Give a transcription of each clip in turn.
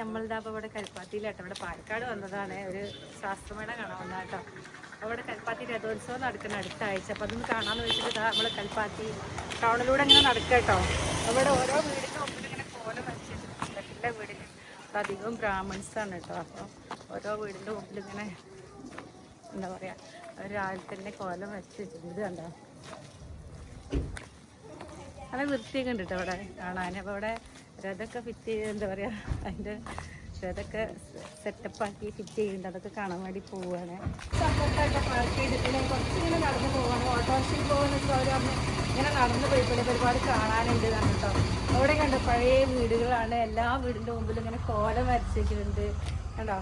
നമ്മളിതാ അപ്പോൾ ഇവിടെ കൽപ്പാത്തിയിലാട്ടോ. ഇവിടെ പാലക്കാട് വന്നതാണ്. ഒരു ശാസ്ത്രമേള കാണാൻ വന്നതാ കേട്ടോ അപ്പോൾ ഇവിടെ കൽപ്പാത്തി രഥോത്സവം നടക്കുന്ന അടുത്ത ആഴ്ച അപ്പോൾ അതൊന്ന് കാണാമെന്ന് വെച്ചിട്ട് നമ്മൾ കൽപ്പാത്തി ടൗണിലൂടെ ഇങ്ങനെ നടക്കുക കേട്ടോ അവിടെ ഓരോ വീടിന്റെ മുമ്പിൽ ഇങ്ങനെ കോലം വരച്ചിട്ടുണ്ട് എല്ലാ വീടിനും അധികവും ബ്രാഹ്മിൺസാണ് കേട്ടോ അപ്പോൾ ഓരോ വീടിന്റെ മുമ്പിൽ ഇങ്ങനെ എന്താ പറയുക രാവിലെ തന്നെ കോലം വരച്ചിട്ടുണ്ട് കണ്ടോ. നല്ല വൃത്തിയൊക്കെ ഉണ്ട് കേട്ടോ അവിടെ കാണാൻ അപ്പോൾ ഇവിടെ രഥമൊക്കെ ഫിറ്റ് ചെയ്ത് എന്താ പറയുക അതിന്റെ അതൊക്കെ സെറ്റപ്പ് ആക്കി ഫിറ്റ് ചെയ്യുന്നുണ്ട്. അതൊക്കെ കാണാൻ വേണ്ടി പോവുകയാണ് പാർക്ക് കുറച്ചിങ്ങനെ നടന്ന് ഇങ്ങനെ നടന്ന് പോയിക്കൊണ്ട് ഒരുപാട് കാണാനുണ്ട് കേട്ടോ അവിടെ കണ്ടോ പഴയ വീടുകളാണ്. എല്ലാ വീടിന്റെ മുമ്പിലും ഇങ്ങനെ കോലം വരച്ചിട്ടുണ്ട്. കണ്ടോ?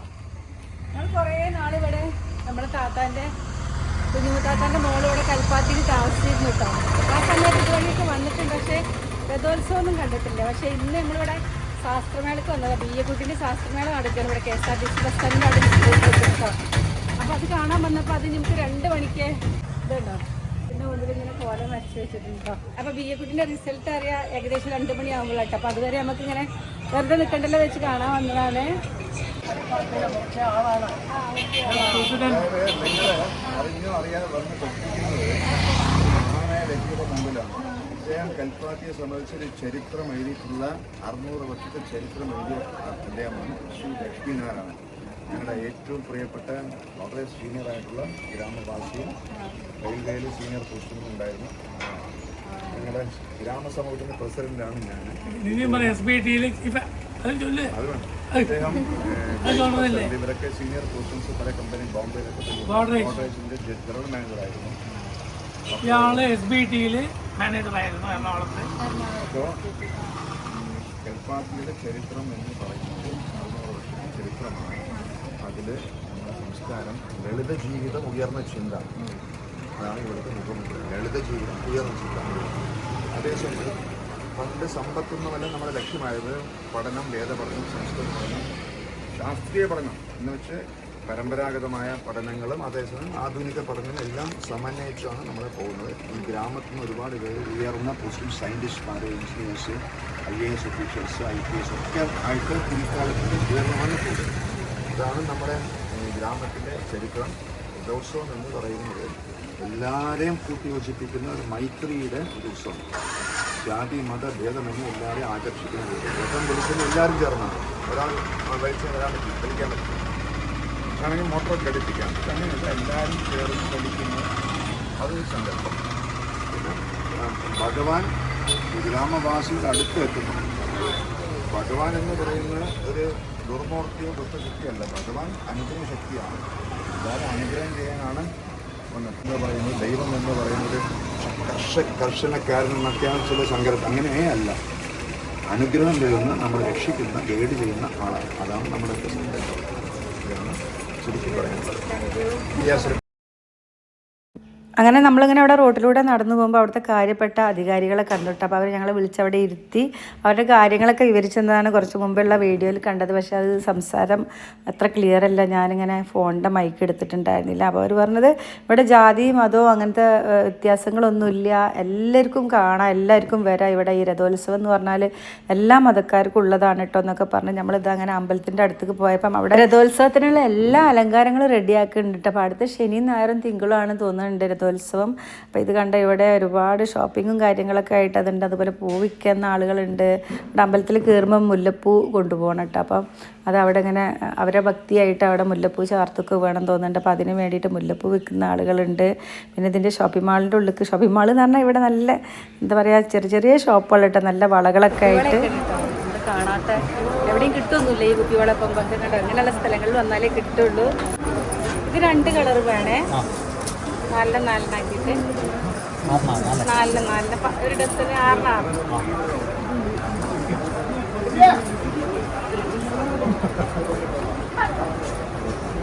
ഞങ്ങൾ കുറേ നാളിവിടെ നമ്മുടെ താത്താന്റെ കുഞ്ഞുമുത്താത്താന്റെ മോൾ ഇവിടെ കൽപ്പാത്തിയിൽ താമസിച്ചിരുന്നു കേട്ടോ. ആ സമയത്ത് ഇതുവഴിയൊക്കെ വന്നിട്ടുണ്ട്. പക്ഷേ രഥോത്സവം ഒന്നും കണ്ടിട്ടില്ല. പക്ഷേ ഇന്ന് നമ്മളിവിടെ ശാസ്ത്രമേളക്ക് വന്നത്. ബി എ കുട്ടിന്റെ ശാസ്ത്രമേള നടക്കുകയാണ് ഇവിടെ K S R T C bus സ്റ്റാൻഡിന്റെ അവിടെ അപ്പോൾ അത് കാണാൻ വന്നപ്പോൾ അത് നമുക്ക് രണ്ട് മണിക്ക് ഇതുണ്ടോ? പിന്നെ മുമ്പിൽ ഇങ്ങനെ കോലം വരച്ച് വെച്ചിട്ടുണ്ടോ അപ്പോൾ ബി എ കുട്ടിന്റെ റിസൾട്ട് അറിയാം ഏകദേശം രണ്ട് മണിയാകുമ്പോഴാട്ടോ അപ്പോൾ അതുവരെ നമുക്കിങ്ങനെ വെറുതെ നിൽക്കണ്ടല്ലോ വെച്ച് കാണാൻ വന്നതാണ്. അറിയാതെ കൽപ്പാത്തിയെ സംബന്ധിച്ചൊരു ചരിത്രം എഴുതിയിട്ടുള്ള അറുന്നൂറ് വർഷത്തെ ചരിത്രം എഴുതിയ അദ്ദേഹമാണ് ശ്രീ ലക്ഷ്മിനാരായണൻ ഞങ്ങളുടെ ഏറ്റവും പ്രിയപ്പെട്ട വളരെ സീനിയറായിട്ടുള്ള ഗ്രാമവാസിയും റെയിൽവേയിൽ സീനിയർ പോസ്റ്റിംഗും ഉണ്ടായിരുന്നു. ഞങ്ങളുടെ ഗ്രാമസമൂഹത്തിന്റെ പ്രസിഡന്റാണ് ഞാൻ. അദ്ദേഹം ഇവരൊക്കെ സീനിയർ പോസ്റ്റിംഗ്സ് പല കമ്പനി ബോംബെയിലൊക്കെ ജനറൽ മാനേജറായിരുന്നു. ഇയാൾ എസ് ബി ടിയിൽ മാനേജറായിരുന്നു എറണാകുളത്ത്. അപ്പോൾ കൽപ്പാത്തിയുടെ ചരിത്രം എന്ന് പറയുന്നത് അറുന്നൂറ് വർഷത്തെ ചരിത്രമാണ്. അതിൽ നമ്മുടെ സംസ്കാരം ലളിത ജീവിതം ഉയർന്ന ചിന്ത. അതാണ് ഇവിടുത്തെ മുഖമുദ്ര ലളിത ജീവിതം ഉയർന്ന ചിന്ത. അതേസമയം പണ്ട് സമ്പത്തൊന്നുമല്ല നമ്മുടെ ലക്ഷ്യമായത് പഠനം വേദപഠനം സംസ്കൃത പഠനം ശാസ്ത്രീയ പഠനം എന്ന് വെച്ച് പരമ്പരാഗതമായ പഠനങ്ങളും അതേസമയം ആധുനിക പഠനങ്ങളും എല്ലാം സമന്വയിച്ചാണ് നമ്മൾ പോകുന്നത്. ഈ ഗ്രാമത്തിൽ നിന്ന് ഒരുപാട് പേര് ഉയർന്ന പോസ്റ്റും സയന്റിസ്റ്റ്മാർ engineers I A S officials I P S ഒക്കെ ആയിട്ട് പിൽക്കാലത്തിൽ ഉയർന്നു പോകുന്നത് ഇതാണ് നമ്മുടെ ഗ്രാമത്തിന്റെ ചരിത്രം. രഥോത്സവം എന്ന് പറയുന്നത് എല്ലാവരെയും കൂട്ടി യോജിപ്പിക്കുന്ന ഒരു മൈത്രിയുടെ ഒരു ഉത്സവം. ജാതി മത ഭേദമെന്നും എല്ലാവരെയും ആകർഷിക്കുന്ന ഒരു രഥം വിളിക്കുന്ന എല്ലാവരും ചേർന്നാണ്. ഒരാൾ വലിച്ച് ഒരാൾ കളിക്കാൻ വലിക്കാൻ ആണെങ്കിൽ മോട്ടോർ ഘടിപ്പിക്കാം അങ്ങനെയല്ല എല്ലാവരും ചേർന്ന് പഠിക്കുന്നു അതൊരു സങ്കല്പം. ഭഗവാൻ ഗ്രാമവാസിയുടെ അടുത്ത് എത്തുന്നു. ഭഗവാൻ എന്ന് പറയുന്നത് ഒരു ദുർമൂർത്തിയോ ദുഷ്ടശക്തിയല്ല. ഭഗവാൻ അനുഗ്രഹ ശക്തിയാണ്. എല്ലാവരും അനുഗ്രഹം ചെയ്യാനാണ് എന്ന് പറയുന്നത് ദൈവം എന്ന് പറയുന്നത് കർഷ കർഷനക്കാരൻ എന്നൊക്കെയാണ് ചില സങ്കല്പം. അങ്ങനെയേ അല്ല. അനുഗ്രഹം തരുന്ന നമ്മൾ രക്ഷിക്കുന്ന ഗൈഡ് ചെയ്യുന്ന ആളാണ്. അതാണ് നമ്മുടെ സങ്കല്പം. ഇതാണ് ചുരുക്കി പറയാനുള്ളത് യെസ് അങ്ങനെ നമ്മളിങ്ങനെ അവിടെ റോട്ടിലൂടെ നടന്നു പോകുമ്പോൾ അവിടുത്തെ കാര്യപ്പെട്ട അധികാരികളെ കണ്ടിട്ട് അപ്പോൾ അവർ ഞങ്ങളെ വിളിച്ചവിടെ ഇരുത്തി അവരുടെ കാര്യങ്ങളൊക്കെ വിവരിച്ചെന്നതാണ് കുറച്ച് മുമ്പുള്ള വീഡിയോയിൽ കണ്ടത്. പക്ഷേ അത് സംസാരം അത്ര ക്ലിയർ അല്ല. ഞാനിങ്ങനെ ഫോണിന്റെ മൈക്ക് എടുത്തിട്ടുണ്ടായിരുന്നില്ല. അപ്പോൾ അവർ പറഞ്ഞത് ഇവിടെ ജാതി മതവും അങ്ങനത്തെ വ്യത്യാസങ്ങളൊന്നുമില്ല എല്ലാവർക്കും കാണാം. എല്ലാവർക്കും വരാം. ഇവിടെ ഈ രഥോത്സവം എന്ന് പറഞ്ഞാൽ എല്ലാ മതക്കാർക്കും ഉള്ളതാണ് കേട്ടോ എന്നൊക്കെ പറഞ്ഞ് നമ്മളിത് അങ്ങനെ അമ്പലത്തിന്റെ അടുത്തേക്ക് പോയപ്പം അവിടെ രഥോത്സവത്തിനുള്ള എല്ലാ അലങ്കാരങ്ങളും റെഡിയാക്കുന്നുണ്ട് അപ്പോൾ അടുത്ത ശനിയും ഞായറും തിങ്കളാണ് തോന്നുന്നുണ്ട് രഥോത്സവം അപ്പോൾ ഇത് കണ്ട ഇവിടെ ഒരുപാട് ഷോപ്പിങ്ങും കാര്യങ്ങളൊക്കെ ആയിട്ട് അതുണ്ട്. അതുപോലെ പൂ വിൽക്കുന്ന ആളുകളുണ്ട്. ഇവിടെ അമ്പലത്തിൽ കയറുമ്പം മുല്ലപ്പൂ കൊണ്ടുപോകണം കേട്ടോ. അപ്പം അത് അവിടെ ഇങ്ങനെ അവരെ ഭക്തിയായിട്ട് അവിടെ മുല്ലപ്പൂ ചേർത്തൊക്കെ വേണം തോന്നുന്നുണ്ട്. അപ്പോൾ അതിന് വേണ്ടിയിട്ട് മുല്ലപ്പൂ വിൽക്കുന്ന ആളുകളുണ്ട്. പിന്നെ ഇതിന്റെ ഷോപ്പിംഗ് മാളിന്റെ ഉള്ളിൽ ഷോപ്പിംഗ് മാൾ എന്ന് പറഞ്ഞാൽ ഇവിടെ നല്ല എന്താ പറയുക ചെറിയ ചെറിയ ഷോപ്പുകൾ കേട്ടോ. നല്ല വളകളൊക്കെ ആയിട്ട്. കാണാത്ത എവിടെയും കിട്ടുമൊന്നുമില്ല ഈ കുപ്പിവളപ്പം പങ്ക് കണ്ടോ അങ്ങനെയുള്ള സ്ഥലങ്ങളിൽ വന്നാലേ കിട്ടുള്ളൂ. ഇത് രണ്ട് കളർ വേണേ. നാലിന് നാലിനാക്കിയിട്ട് നാലിന് നാലിന് ഒരു ഡസന് ആറിന് ആറ്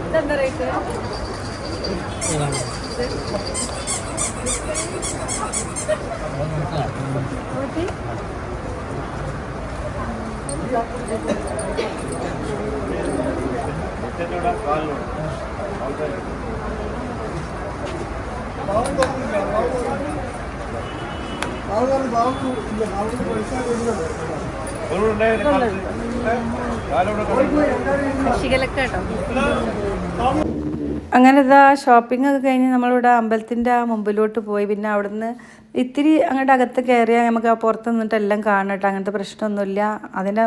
ഇതെന്താ റേറ്റ്? നൂറ്റി ഒരു അങ്ങനെ ഇതാ ഷോപ്പിംഗ് ഒക്കെ കഴിഞ്ഞ് നമ്മളിവിടെ അമ്പലത്തിന്റെ ആ മുമ്പിലോട്ട് പോയി. പിന്നെ അവിടുന്ന് ഇത്തിരി അങ്ങോട്ട് അകത്ത് കയറിയാൽ നമുക്ക് ആ പുറത്ത് നിന്നിട്ട് എല്ലാം കാണട്ടെ അങ്ങനത്തെ പ്രശ്നമൊന്നുമില്ല. അതിന്റെ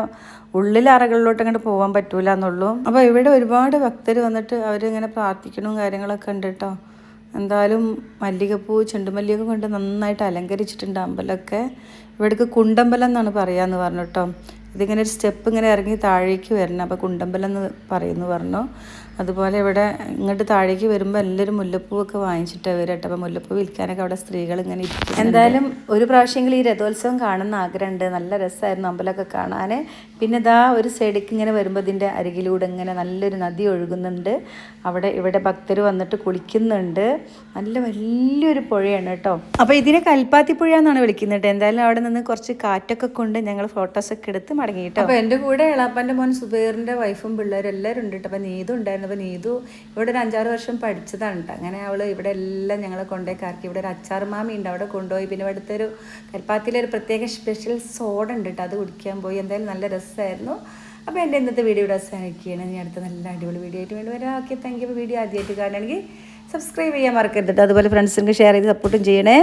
ഉള്ളിലെ അറകളിലോട്ട് അങ്ങോട്ട് പോകാൻ പറ്റൂല എന്നുള്ളൂ അപ്പോൾ ഇവിടെ ഒരുപാട് ഭക്തർ വന്നിട്ട് അവരിങ്ങനെ പ്രാർത്ഥിക്കണം കാര്യങ്ങളൊക്കെ ഉണ്ട് കേട്ടോ എന്തായാലും മല്ലികപ്പൂ ചെണ്ടുമല്ലിയൊക്കെ കൊണ്ട് നന്നായിട്ട് അലങ്കരിച്ചിട്ടുണ്ട് അമ്പലമൊക്കെ. ഇവിടേക്ക് കുണ്ടമ്പലം എന്നാണ് പറയാന്ന് പറഞ്ഞു കേട്ടോ. ഇതിങ്ങനെ ഒരു സ്റ്റെപ്പ് ഇങ്ങനെ ഇറങ്ങി താഴേക്ക് വരണം. അപ്പോൾ കുണ്ടമ്പലം എന്ന് പറയുന്നു പറഞ്ഞു. അതുപോലെ ഇവിടെ ഇങ്ങോട്ട് താഴേക്ക് വരുമ്പോൾ എല്ലാവരും മുല്ലപ്പൂവൊക്കെ വാങ്ങിച്ചിട്ട് വരട്ടെ അപ്പോൾ മുല്ലപ്പൂ വിൽക്കാനൊക്കെ അവിടെ സ്ത്രീകൾ ഇങ്ങനെ ഇരിക്കും എന്തായാലും ഒരു പ്രാവശ്യമെങ്കിലും ഈ രഥോത്സവം കാണുന്ന ആഗ്രഹമുണ്ട്. നല്ല രസമായിരുന്നു അമ്പലമൊക്കെ കാണാൻ പിന്നെ ഇതാ ഒരു സൈഡിലേക്ക് ഇങ്ങനെ വരുമ്പോൾ ഇതിന്റെ അരികിലൂടെ ഇങ്ങനെ നല്ലൊരു നദി ഒഴുകുന്നുണ്ട്. അവിടെ ഇവിടെ ഭക്തർ വന്നിട്ട് കുളിക്കുന്നുണ്ട്. നല്ല വലിയൊരു പുഴയാണ് കേട്ടോ. അപ്പോൾ ഇതിനെ കൽപ്പാത്തി പുഴ എന്നാണ് വിളിക്കുന്നത് കേട്ടോ. എന്തായാലും അവിടെ നിന്ന് കുറച്ച് കാറ്റൊക്കെ കൊണ്ട് ഞങ്ങൾ ഫോട്ടോസൊക്കെ എടുത്ത് മടങ്ങി കേട്ടോ. അപ്പോൾ എന്റെ കൂടെ ഇളാപ്പന്റെ മോൻ സുബൈറിന്റെ വൈഫും പിള്ളേരും എല്ലാവരും ഉണ്ട് കേട്ടോ. അപ്പോൾ നീതും ഉണ്ടായിരുന്നു. അപ്പോൾ നീതു ഇവിടെ ഒരു അഞ്ചാറ് വർഷം പഠിച്ചതാണ് അങ്ങനെ അവൾ ഇവിടെ എല്ലാം ഞങ്ങളെ കൊണ്ടുപോയി കറക്കി. ഇവിടെ ഒരു അച്ചാർ മാമി ഉണ്ട്. അവിടെ കൊണ്ടുപോയി. പിന്നെ ഇവിടുത്തെ ഒരു കൽപ്പാത്തിയിലെ ഒരു പ്രത്യേക സ്പെഷ്യൽ സോഡ ഉണ്ട് കേട്ടോ അത് കുടിക്കാൻ പോയി. എന്തായാലും നല്ല രസമായിരുന്നു. അപ്പോൾ എന്റെ ഇന്നത്തെ വീഡിയോ ഇവിടെ അവസാനിക്കുകയാണ്. ഞാൻ അടുത്ത നല്ല അടിപൊളി വീഡിയോ ആയിട്ട് വേണ്ടി വരാം. ഓക്കെ താങ്ക് യു വീഡിയോ ആദ്യമായിട്ട് കാണുകയാണെങ്കിൽ സബ്സ്ക്രൈബ് ചെയ്യാൻ മറക്കരുത് അതുപോലെ ഫ്രണ്ട്സിനൊക്കെ ഷെയർ ചെയ്ത് സപ്പോർട്ടും ചെയ്യണേ.